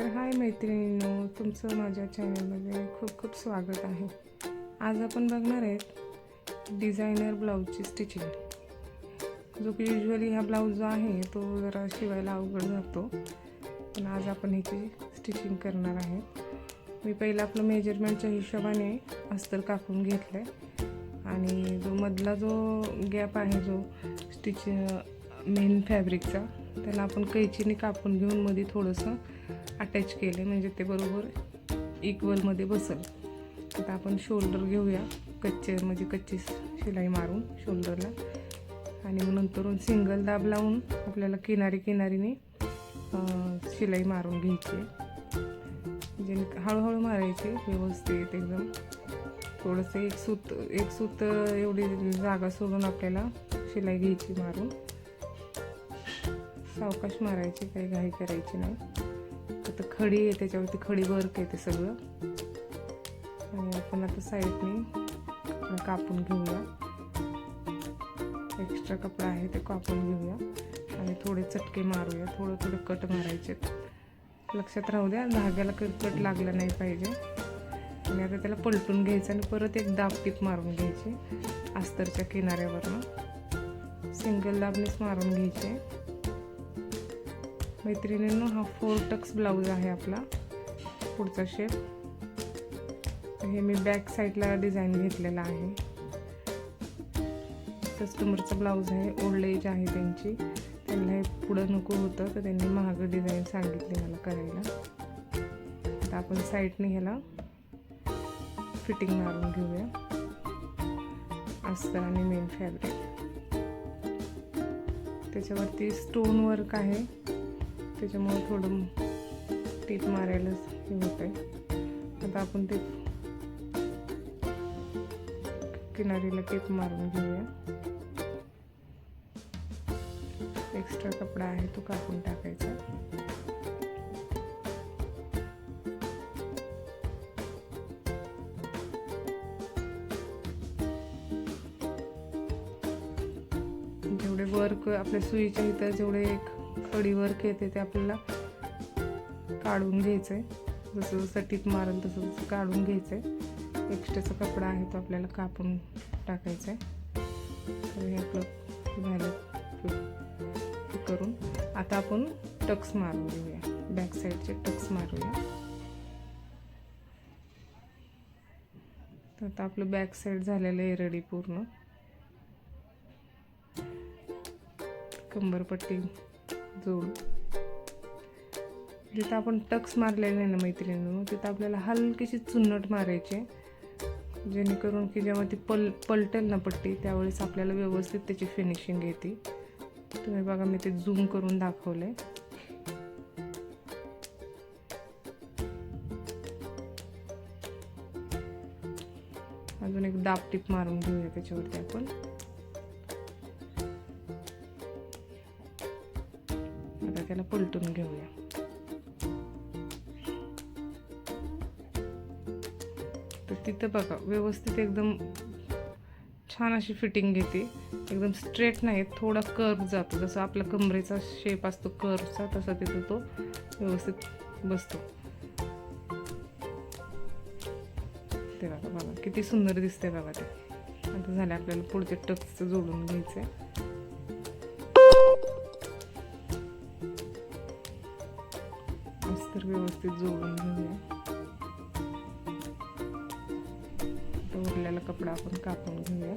तर हाय मैत्रिणींनो तुमचं माझ्या चॅनलमध्ये खूप खूप स्वागत आहे. आज आपण बघणार आहेत डिझायनर ब्लाऊजची स्टिचिंग जो की युजली हा ब्लाऊज जो आहे तो जरा शिवायला अवघड जातो. पण आज आपण ह्याची स्टिचिंग करणार आहे. मी पहिलं आपलं मेजरमेंटच्या हिशोबाने अस्तर कापून घेतलं आहे आणि जो मधला जो गॅप आहे जो स्टिच मेन फॅब्रिकचा त्याला आपण कैचीने कापून घेऊन मध्ये थोडंसं अटॅच केले म्हणजे ते बरोबर इक्वलमध्ये बसल. आता आपण शोल्डर घेऊया. कच्चे म्हणजे कच्ची शिलाई मारून शोल्डरला आणि मग नंतरून सिंगल दाब लावून आपल्याला किनारी किनारीने शिलाई मारून घ्यायची जे हळूहळू मारायची व्यवस्थित एकदम. थोडंसं एक सूत एक सूत एवढी जागा सोडून आपल्याला शिलाई घ्यायची मारून. सावकाश मारायची काही घाई करायची नाही. तर खडी आहे त्याच्यावरती खडी वर्क आहे ते सगळं. आणि आपण आता साईडने कापून घेऊया. एक्स्ट्रा कपडा आहे ते कापून घेऊया. आणि थोडे चटके मारूया. थोडं थोडं कट मारायचे. लक्षात राहू द्या धाग्याला कट कट लागला नाही पाहिजे. आणि आता त्याला पलटून घ्यायचं आणि परत एक दाब टीप मारून घ्यायची. अस्तरच्या किनाऱ्यावरनं. सिंगल दाबनेच मारून घ्यायचे. मैत्रिणींनो हा फोर टक्स ब्लाऊज आहे आपला पुढचा शेप हे मी बॅक साईडला डिझाईन घेतलेला आहे. कस्टमरचा ब्लाऊज आहे ओल्ड एज आहे त्यांची. त्यांना हे पुढं नको होतं तर त्यांनी महाग डिझाईन सांगितली मला करायला. आता आपण साईडने ह्याला फिटिंग मारून घेऊया. अस्तर आणि मेन फॅब्रिक त्याच्यावरती स्टोन वर्क आहे. त्याच्यामुळे थोडं टीप मारायलाच हे होत आहे आता आपण ते किनारीला टीप मारून घेऊया. एक्स्ट्रा कपडा आहे तो कापून टाकायचा. जेवढे वर्क आपल्या सुईच्या इथं जेवढे एक खडी वर्क येते ते आपल्याला काढून घ्यायचं आहे जसं जसं टीप मारल तसं तसं काढून घ्यायचं आहे एक्स्ट्राचा कपडा आहे तो आपल्याला कापून टाकायचा आहे तर हे आपलं झालं करून. आता आपण टक्स मारून घेऊया. बॅक साईडचे टक्स मारूया. तर आता आपलं बॅक साईड झालेलं आहे रेडी पूर्ण. कंबरपट्टी जोड जिथं आपण टक्स मारलेले आहे ना मैत्रिणीनं तिथं आपल्याला हलकीशी चुन्नट मारायची आहे. जेणेकरून की जेव्हा ती पल पलटेल ना पट्टी त्यावेळेस आपल्याला व्यवस्थित त्याची फिनिशिंग येते. तुम्ही बघा मी ते झूम करून दाखवलंय. अजून एक दाब टिप मारून घेऊया त्याच्यावरती आपण. पलटून घेऊया. तर तिथं बघा व्यवस्थित एकदम छान अशी फिटिंग घेते. एकदम स्ट्रेट नाही थोडा कर्व जातो. जसं आपला कमरेचा शेप असतो कर्वचा तसा तिथं तो व्यवस्थित बसतो. ते बघा बघा किती सुंदर दिसते बघा ते. आता झालं आपल्याला पुढचे टक्स जोडून घ्यायचे अस्तर व्यवस्थित जोडून घेऊया तो उरलेला कपडा आपण कापून घेऊया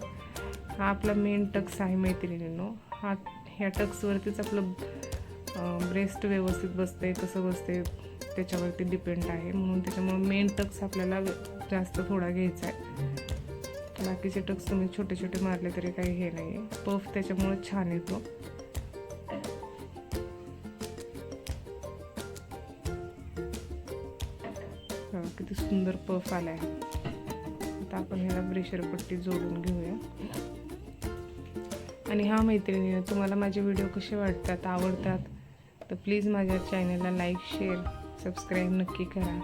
हा आपला मेन टक्स आहे मैत्रिणीनो. हा ह्या टक्सवरतीच आपलं ब्रेस्ट व्यवस्थित बसते कसं बसते त्याच्यावरती डिपेंड आहे. म्हणून त्याच्यामुळे मेन टक्स आपल्याला जास्त थोडा घ्यायचा आहे. बाकीचे टक्स तुम्ही छोटे छोटे मारले तरी काही हे नाही आहे पफ त्याच्यामुळे छान येतो. सुंदर पफ आला आहे आता आपण ह्याला ब्रेशर पट्टी जोडून घेऊया. आणि हा मैत्रिणी तुम्हाला माझे व्हिडिओ कसे वाटतात आवडतात तर प्लीज माझ्या चॅनलला लाईक शेअर सबस्क्राईब नक्की करा.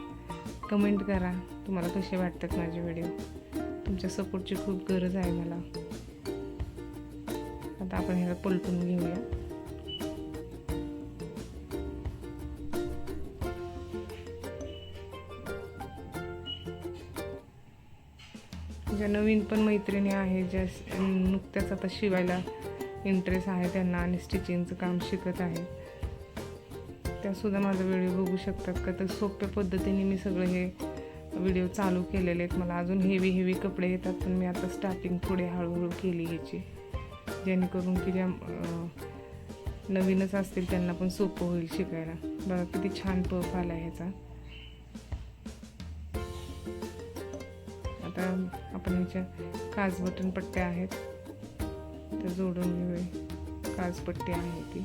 कमेंट करा तुम्हाला कसे वाटतात माझे व्हिडिओ. तुमच्या सपोर्टची खूप गरज आहे मला. आता आपण ह्याला पलटून घेऊया. नवीन पण मैत्रिणी आहेत ज्या नुकत्याच आता शिवायला इंटरेस्ट आहे त्यांना आणि स्टिचिंगचं काम शिकत आहे. त्यासुद्धा माझा व्हिडिओ बघू शकतात का? तर सोप्या पद्धतीने मी सगळं हे व्हिडिओ चालू केलेले आहेत. मला अजून हेवी हेवी कपडे येतात पण मी आता स्टार्टिंग पुढे हळूहळू केली ह्याची. जेणेकरून की ज्या नवीनच असतील त्यांना पण सोपं होईल शिकायला. बघा किती छान पफ आला ह्याचा. आता आपण ह्याच्या काज बटन पट्ट्या आहेत. त्या जोडून घेऊया. काज पट्टी आहे ती.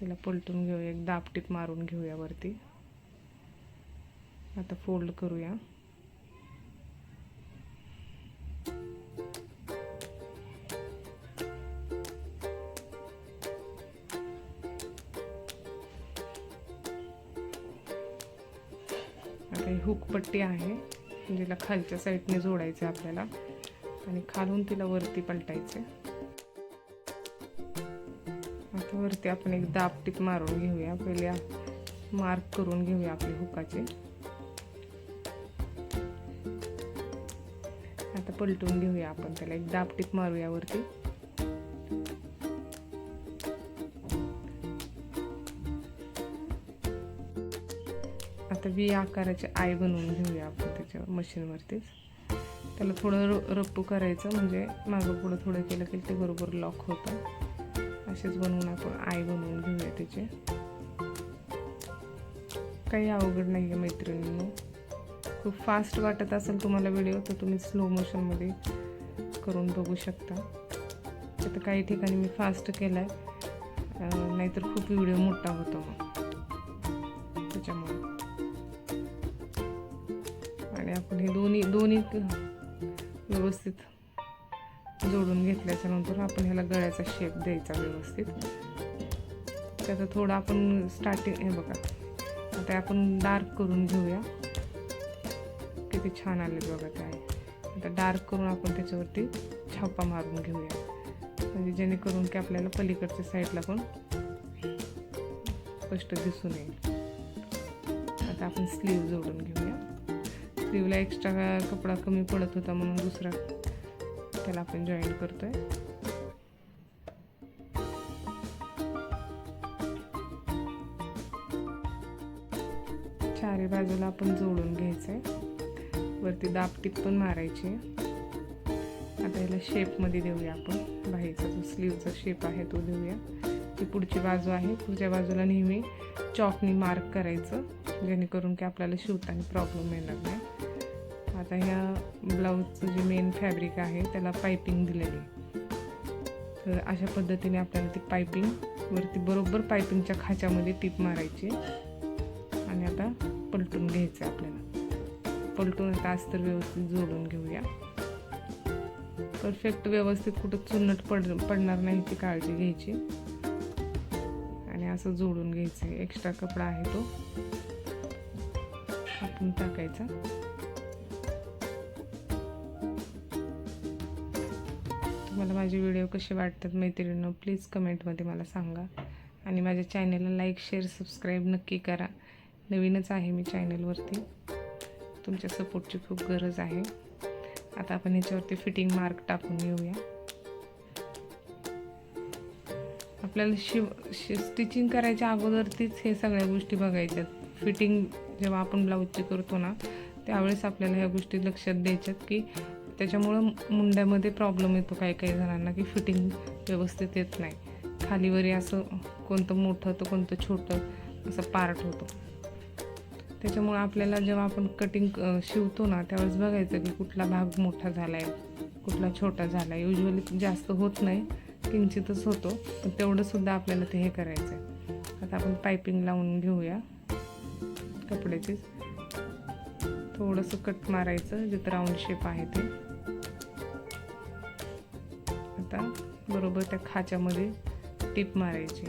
तिला पलटून घेऊया. एक दापटीप मारून घेऊया वरती. आता फोल्ड करूया. आता ही हुक पट्टी आहे. जिला खालच्या साईडने जोडायचं आहे आपल्याला. आणि खालून तिला वरती पलटायचे आता वरती आपण एक दापटीप मारून घेऊया. पहिल्या मार्क करून घेऊया आपले हुकाचे. आता पलटून घेऊया आपण त्याला. एक दापटीप मारूया वरती. व्ही आकाराचे आय बनवून घेऊया आपण त्याच्या मशीनवरतीच. त्याला थोडं र रप्पू करायचं म्हणजे मागं पुढं थोडं केलं की ते बरोबर लॉक होतं. असेच बनवून आपण आय बनवून घेऊया त्याचे. काही अवघड नाही आहे मैत्रिणींनो. खूप फास्ट वाटत असेल तुम्हाला व्हिडिओ तर तुम्ही स्लो मोशनमध्ये करून बघू शकता. तर काही ठिकाणी मी फास्ट केला आहे नाहीतर खूप व्हिडिओ मोठा होतो मग. त्याच्यामुळे. आणि आपण हे दोन्ही दोन्ही व्यवस्थित जोडून घेतल्याच्या नंतर आपण ह्याला गळ्याचा शेप द्यायचा व्यवस्थित. त्याचं थोडं आपण स्टार्टिंग हे बघा. आता आपण डार्क करून घेऊया. किती छान आले बघा ते आहे आता डार्क करून आपण त्याच्यावरती छापा मारून घेऊया. म्हणजे जेणेकरून की आपल्याला पलीकडच्या साईडला पण स्पष्ट दिसून येईल. आता आपण स्लीव जोडून घेऊया. स्लीवला एक्स्ट्रा कपडा कमी पडत होता म्हणून दुसरा त्याला आपण जॉईन करतोय. चारी बाजूला आपण जोडून घ्यायचंय. वरती दापटीप पण मारायची. आता याला शेपमध्ये देऊया आपण. बाहेरचा जो स्लीवचा शेप आहे तो देऊया. ती पुढची बाजू आहे. पुढच्या बाजूला नेहमी चॉकनी मार्क करायचं जेणेकरून की आपल्याला शिवताना प्रॉब्लेम येणार नाही. आता ह्या ब्लाऊजचं जे मेन फॅब्रिक आहे त्याला पायपिंग दिलेली. तर अशा पद्धतीने आपल्याला ती पायपिंग वरती बरोबर पायपिंगच्या खाच्यामध्ये टीप मारायची आणि आता पलटून घ्यायचं आपल्याला. पलटून आता अस्तर व्यवस्थित जोडून घेऊया. परफेक्ट व्यवस्थित कुठं चुन्नट पड पडणार नाही ती काळजी घ्यायची. आणि असं जोडून घ्यायचं एक्स्ट्रा कपडा आहे तो. आपण टाकायचा. तुम्हाला माझे व्हिडिओ कसे वाटतात मैत्रिणींनो प्लीज कमेंटमध्ये मला सांगा. आणि माझ्या चॅनलला लाईक शेअर सबस्क्राईब नक्की करा. नवीनच आहे मी चॅनलवरती तुमच्या सपोर्टची खूप गरज आहे. आता आपण ह्याच्यावरती फिटिंग मार्क टाकून घेऊया आपल्याला शिव शि स्टिचिंग करायच्या अगोदरतीच हे सगळ्या गोष्टी बघायच्यात फिटिंग जेव्हा आपण ब्लाऊजची करतो ना त्यावेळेस आपल्याला ह्या गोष्टी लक्षात द्यायच्यात की त्याच्यामुळं मुंड्यामध्ये प्रॉब्लेम येतो काही काही जणांना की फिटिंग व्यवस्थित येत नाही. खालीवरी असं कोणतं मोठं तर कोणतं छोटं असं पार्ट होतो. त्याच्यामुळं आपल्याला जेव्हा आपण कटिंग शिवतो ना त्यावेळेस बघायचं की कुठला भाग मोठा झाला आहे कुठला छोटा झाला आहे युजली जास्त होत नाही किंचितच होतो पण तेवढंसुद्धा आपल्याला ते हे करायचं आहे आता आपण पायपिंग लावून घेऊया कपड्याचीच. थोडंसं कट मारायचं जिथं राऊंड शेप आहे ते. आता बरोबर त्या खाच्यामध्ये टीप मारायची.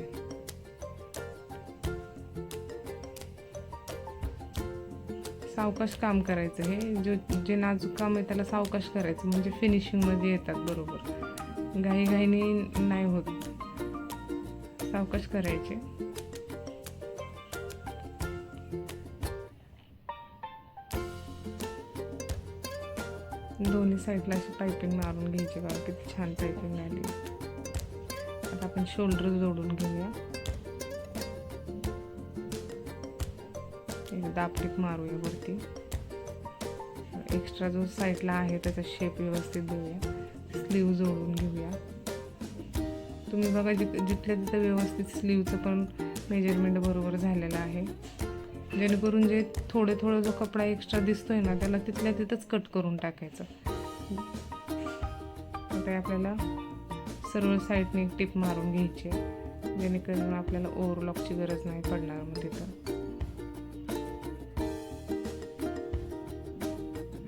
सावकाश काम करायचं हे. जो जे नाजूक काम आहे त्याला सावकाश करायचं. म्हणजे फिनिशिंगमध्ये येतात बरोबर. घाईघाईने नाही होत. सावकाश करायचे. दोन्ही साईडला अशी पायपिंग मारून घ्यायची बघा किती छान पायपिंग आली आता आपण शोल्डर जोडून घेऊया. एकदा दापटीक मारूया वरती. एक्स्ट्रा जो साईडला आहे त्याचा शेप व्यवस्थित देऊया. स्लीव जोडून घेऊया. तुम्ही बघा जिथल्या तिथं व्यवस्थित स्लीवचं पण मेजरमेंट बरोबर झालेलं आहे. जेणेकरून जे थोडे थोडं जो कपडा एक्स्ट्रा दिसतोय ना त्याला तिथल्या तिथंच कट करून टाकायचं. आता आपल्याला सरळ साईडने एक टिप मारून घ्यायची जेणेकरून आपल्याला ओव्हरलॉकची गरज नाही पडणार मग तिथं.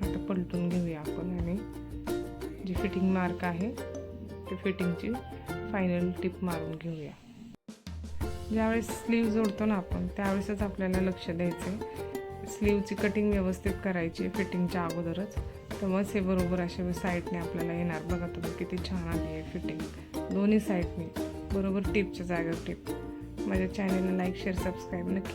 आता पलटून घेऊया आपण आणि जी फिटिंग मार्क आहे ते फिटिंगची फायनल टिप मारून घेऊया. ज्यावेळेस स्लीव जोडतो ना आपण त्यावेळेसच आपल्याला लक्ष द्यायचं आहे स्लीवची कटिंग व्यवस्थित करायची फिटिंगच्या अगोदरच. तर मग हे बरोबर अशा साईडने आपल्याला येणार. बघा तुम्ही किती छान आली आहे फिटिंग दोन्ही साईडने बरोबर टिपच्या जागेवर टिप माझ्या चॅनलला लाईक शेअर सबस्क्राईब नक्की